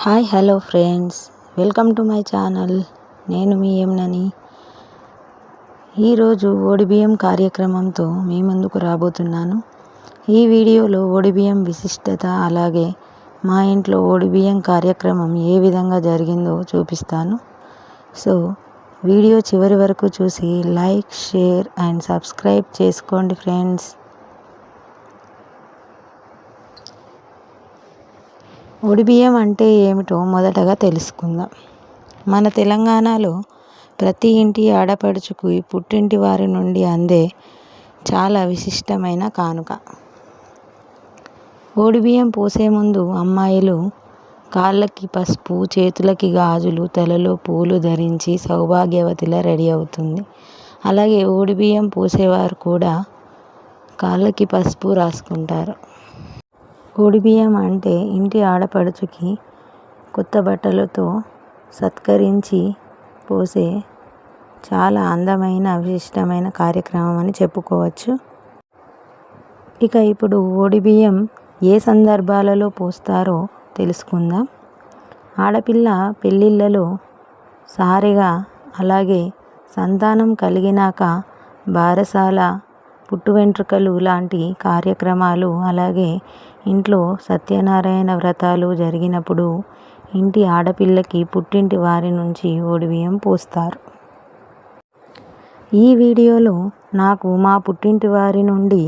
Hi hello friends. Welcome to my channel. నేను మీ ఏమనని ఈరోజు ఓడిబిఎం కార్యక్రమంతో మీ ముందుకు రాబోతున్నాను. ఈ వీడియోలో ఓడిబిఎం విశిష్టత అలాగే మా ఇంట్లో ఓడిబిఎం కార్యక్రమం ఏ విధంగా జరిగిందో చూపిస్తాను. సో వీడియో చివరి వరకు చూసి లైక్ షేర్ అండ్ సబ్స్క్రైబ్ చేసుకోండి ఫ్రెండ్స్. ఒడిబియ్యం అంటే ఏమిటో మొదటగా తెలుసుకుందాం. మన తెలంగాణలో ప్రతి ఇంటి ఆడపడుచుకు పుట్టింటి వారి నుండి అందే చాలా విశిష్టమైన కానుక. ఓడిబియ్యం పోసే ముందు అమ్మాయిలు కాళ్ళకి పసుపు చేతులకి గాజులు తలలో పూలు ధరించి సౌభాగ్యవతిలా రెడీ అవుతుంది. అలాగే ఓడిబియ్యం పోసేవారు కూడా కాళ్ళకి పసుపు రాసుకుంటారు. ఓడిబియ్యం అంటే ఇంటి ఆడపడుచుకి కొత్త బట్టలతో సత్కరించి పోసే చాలా అందమైన విశిష్టమైన కార్యక్రమం అని చెప్పుకోవచ్చు. ఇక ఇప్పుడు ఓడిబియ్యం ఏ సందర్భాలలో పోస్తారో తెలుసుకుందాం. ఆడపిల్ల పెళ్ళిళ్ళలో సారిగా అలాగే సంతానం కలిగినాక బారసాల పుట్టు వెంట్రుకలు లాంటి కార్యక్రమాలు అలాగే ఇంట్లో సత్యనారాయణ వ్రతాలు జరిగినప్పుడు ఇంటి ఆడపిల్లకి పుట్టింటి వారి నుంచి ఓడిబియ్యం పోస్తారు. ఈ వీడియోలో నాకు మా పుట్టింటి వారి నుండి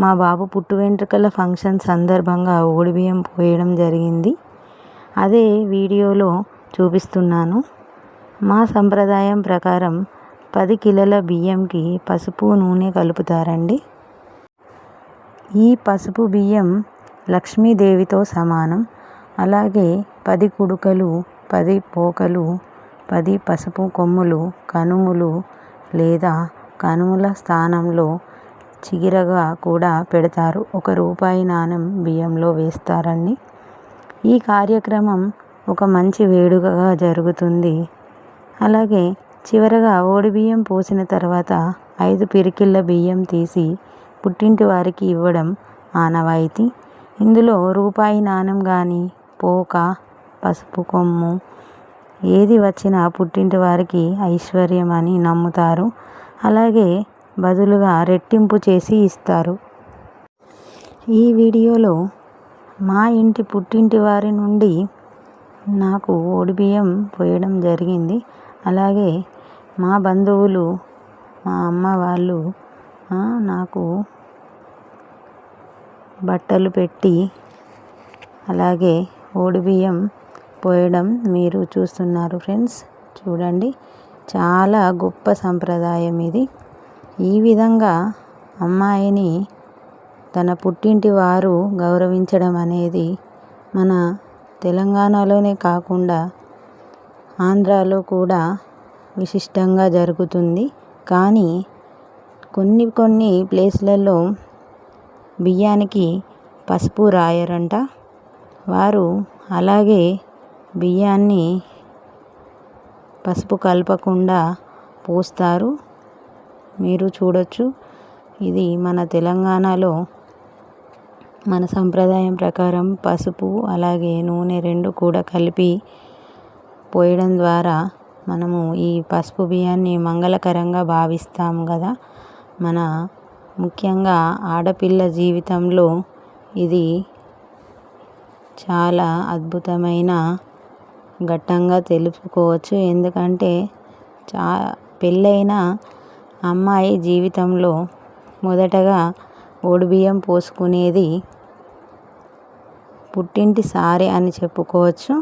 మా బాబు పుట్టు వెంట్రుకల ఫంక్షన్ సందర్భంగా ఓడిబియ్యం పోయడం జరిగింది. అదే వీడియోలో చూపిస్తున్నాను. మా సంప్రదాయం ప్రకారం పది కిలోల బియ్యంకి పసుపు నూనె కలుపుతారండి. ఈ పసుపు బియ్యం లక్ష్మీదేవితో సమానం. అలాగే పది కుడుకలు పది పోకలు పది పసుపు కొమ్ములు కనుములు లేదా కనుముల స్థానంలో చిగిరగా కూడా పెడతారు. ఒక రూపాయి నాణెం బియ్యంలో వేస్తారండి. ఈ కార్యక్రమం ఒక మంచి వేడుకగా జరుగుతుంది. అలాగే చివరగా ఓడిబియ్యం పోసిన తర్వాత ఐదు పిరికిళ్ళ బియ్యం తీసి పుట్టింటి వారికి ఇవ్వడం ఆనవాయితీ. ఇందులో రూపాయి నాణెం కానీ పోక పసుపు కొమ్ము ఏది వచ్చినా పుట్టింటి వారికి ఐశ్వర్యం అని నమ్ముతారు. అలాగే బదులుగా రెట్టింపు చేసి ఇస్తారు. ఈ వీడియోలో మా ఇంటి పుట్టింటి వారి నుండి నాకు ఓడిబియ్యం పోయడం జరిగింది. అలాగే మా బంధువులు మా అమ్మ వాళ్ళు నాకు బట్టలు పెట్టి అలాగే ఓడిబియ్యం పోయడం మీరు చూస్తున్నారు ఫ్రెండ్స్. చూడండి చాలా గొప్ప సంప్రదాయం ఇది. ఈ విధంగా అమ్మాయిని తన పుట్టింటి వారు గౌరవించడం అనేది మన తెలంగాణలోనే కాకుండా ఆంధ్రాలో కూడా విశిష్టంగా జరుగుతుంది. కానీ కొన్ని కొన్ని ప్లేస్లలో బియ్యానికి పసుపు రాయరంట. వారు అలాగే బియ్యాన్ని పసుపు కలపకుండా పోస్తారు. మీరు చూడొచ్చు. ఇది మన తెలంగాణలో మన సంప్రదాయం ప్రకారం పసుపు అలాగే నూనె రెండు కూడా కలిపి పోయడం ద్వారా మనము ఈ పసుపు బియ్యాన్ని మంగళకరంగా భావిస్తాం కదా మన ముఖ్యంగా ఆడపిల్ల జీవితంలో ఇది చాలా అద్భుతమైన ఘట్టంగా తెలుసుకోవచ్చు ఎందుకంటే చా పెళ్ళైన అమ్మాయి జీవితంలో మొదటగా ఓడిబియ్యం పోసుకునేది పుట్టింటి సారె అని చెప్పుకోవచ్చు.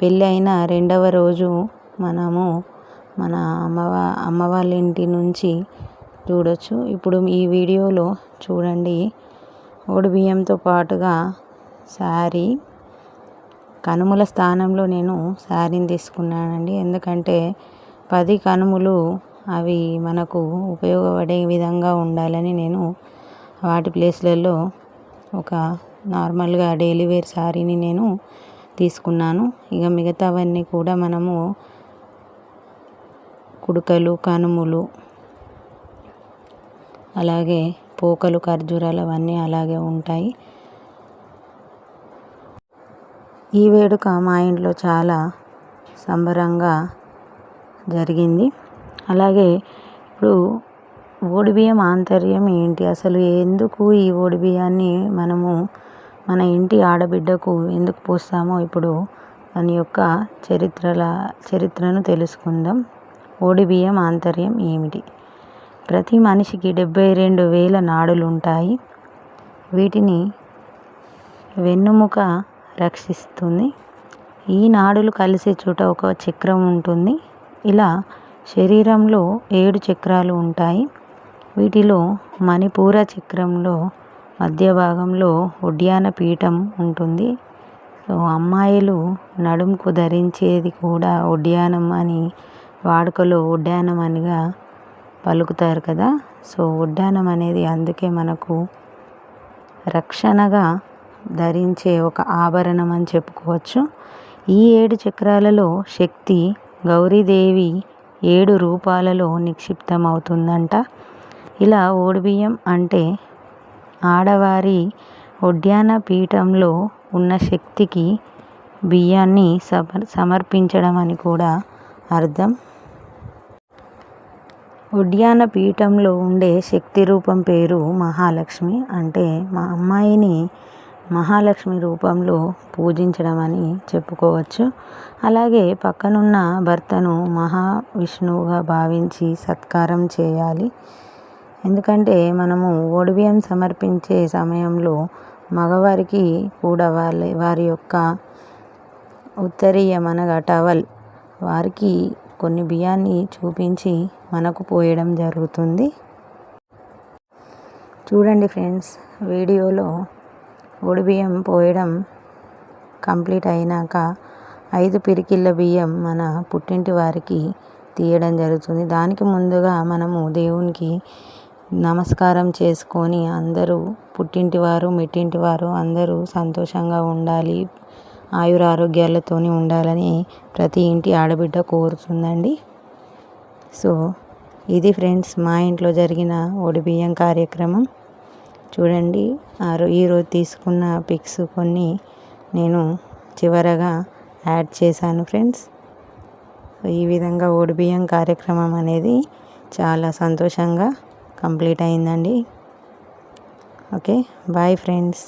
పెళ్ళి అయిన రెండవ రోజు మనము మన అమ్మవ అమ్మ వాళ్ళ ఇంటి నుంచి చూడొచ్చు. ఇప్పుడు ఈ వీడియోలో చూడండి. బియ్యంతో పాటుగా శారీ కనుమల స్థానంలో నేను శారీని తీసుకున్నానండి. ఎందుకంటే పది కనుములు అవి మనకు ఉపయోగపడే విధంగా ఉండాలని నేను వాటి ప్లేస్లలో ఒక నార్మల్గా డైలీ వేర్ శారీని నేను తీసుకున్నాను. ఇక మిగతావన్నీ కూడా మనము కుడుకలు కనుములు అలాగే పోకలు ఖర్జూరాలు అవన్నీ అలాగే ఉంటాయి. ఈ వేడుక మా ఇంట్లో చాలా సంబరంగా జరిగింది. అలాగే ఇప్పుడు ఓడిబియ్యం ఆంతర్యం ఏంటి? అసలు ఎందుకు ఈ ఓడిబియ్యాన్ని మనము మన ఇంటి ఆడబిడ్డకు ఎందుకు పోస్తామో ఇప్పుడు దాని యొక్క చరిత్రల చరిత్రను తెలుసుకుందాం. ఓడిబియ్యం ఆంతర్యం ఏమిటి? ప్రతి మనిషికి డెబ్బై రెండు వేల నాడులు ఉంటాయి వీటిని వెన్నుముక రక్షిస్తుంది. ఈ నాడులు కలిసే చోట ఒక చక్రం ఉంటుంది. ఇలా శరీరంలో ఏడు చక్రాలు ఉంటాయి. వీటిలో మణిపూర చక్రంలో మధ్య భాగంలో ఉడ్యాన పీఠం ఉంటుంది. సో అమ్మాయిలు నడుముకు ధరించేది కూడా ఉడ్యానం అని వాడుకలో ఉడ్యానం అనిగా పలుకుతారు కదా. సో ఉడ్డానం అనేది అందుకే మనకు రక్షణగా ధరించే ఒక ఆభరణం అని చెప్పుకోవచ్చు. ఈ ఏడు చక్రాలలో శక్తి గౌరీదేవి ఏడు రూపాలలో నిక్షిప్తమవుతుందంట. ఇలా ఓడిబియ్యం అంటే ఆడవారి ఉడ్యాన పీఠంలో ఉన్న శక్తికి బియ్యాన్ని సమర్ సమర్పించడం అని కూడా అర్థం. ఉడ్యాన పీఠంలో ఉండే శక్తి రూపం పేరు మహాలక్ష్మి అంటే మా అమ్మాయిని మహాలక్ష్మి రూపంలో పూజించడం అని చెప్పుకోవచ్చు. అలాగే పక్కనున్న భర్తను మహావిష్ణువుగా భావించి సత్కారం చేయాలి. ఎందుకంటే మనము ఓడిబియ్యం సమర్పించే సమయంలో మగవారికి కూడా వాళ్ళ వారి యొక్క ఉత్తరీయం అనగా టవల్ వారికి కొన్ని బియ్యాన్ని చూపించి మనకు పోయడం జరుగుతుంది. చూడండి ఫ్రెండ్స్ వీడియోలో బియ్యం పోయడం కంప్లీట్ అయినాక ఐదు పిరికిళ్ళ బియ్యం మన పుట్టింటి వారికి తీయడం జరుగుతుంది. దానికి ముందుగా మనము దేవునికి నమస్కారం చేసుకొని అందరూ పుట్టింటి వారు మెట్టింటి వారు అందరూ సంతోషంగా ఉండాలి. ఆయురారోగ్యాలతోని ఉండాలని ప్రతి ఇంటి ఆడబిడ్డ కోరుతుందండి. సో ఇది ఫ్రెండ్స్ మా ఇంట్లో జరిగిన ఒడిబియ్యం కార్యక్రమం. చూడండి ఈరోజు తీసుకున్న పిక్స్ కొన్ని నేను చివరగా యాడ్ చేశాను ఫ్రెండ్స్. ఈ విధంగా ఓడిబియ్యం కార్యక్రమం అనేది చాలా సంతోషంగా కంప్లీట్ అయిందండి. Okay bye friends.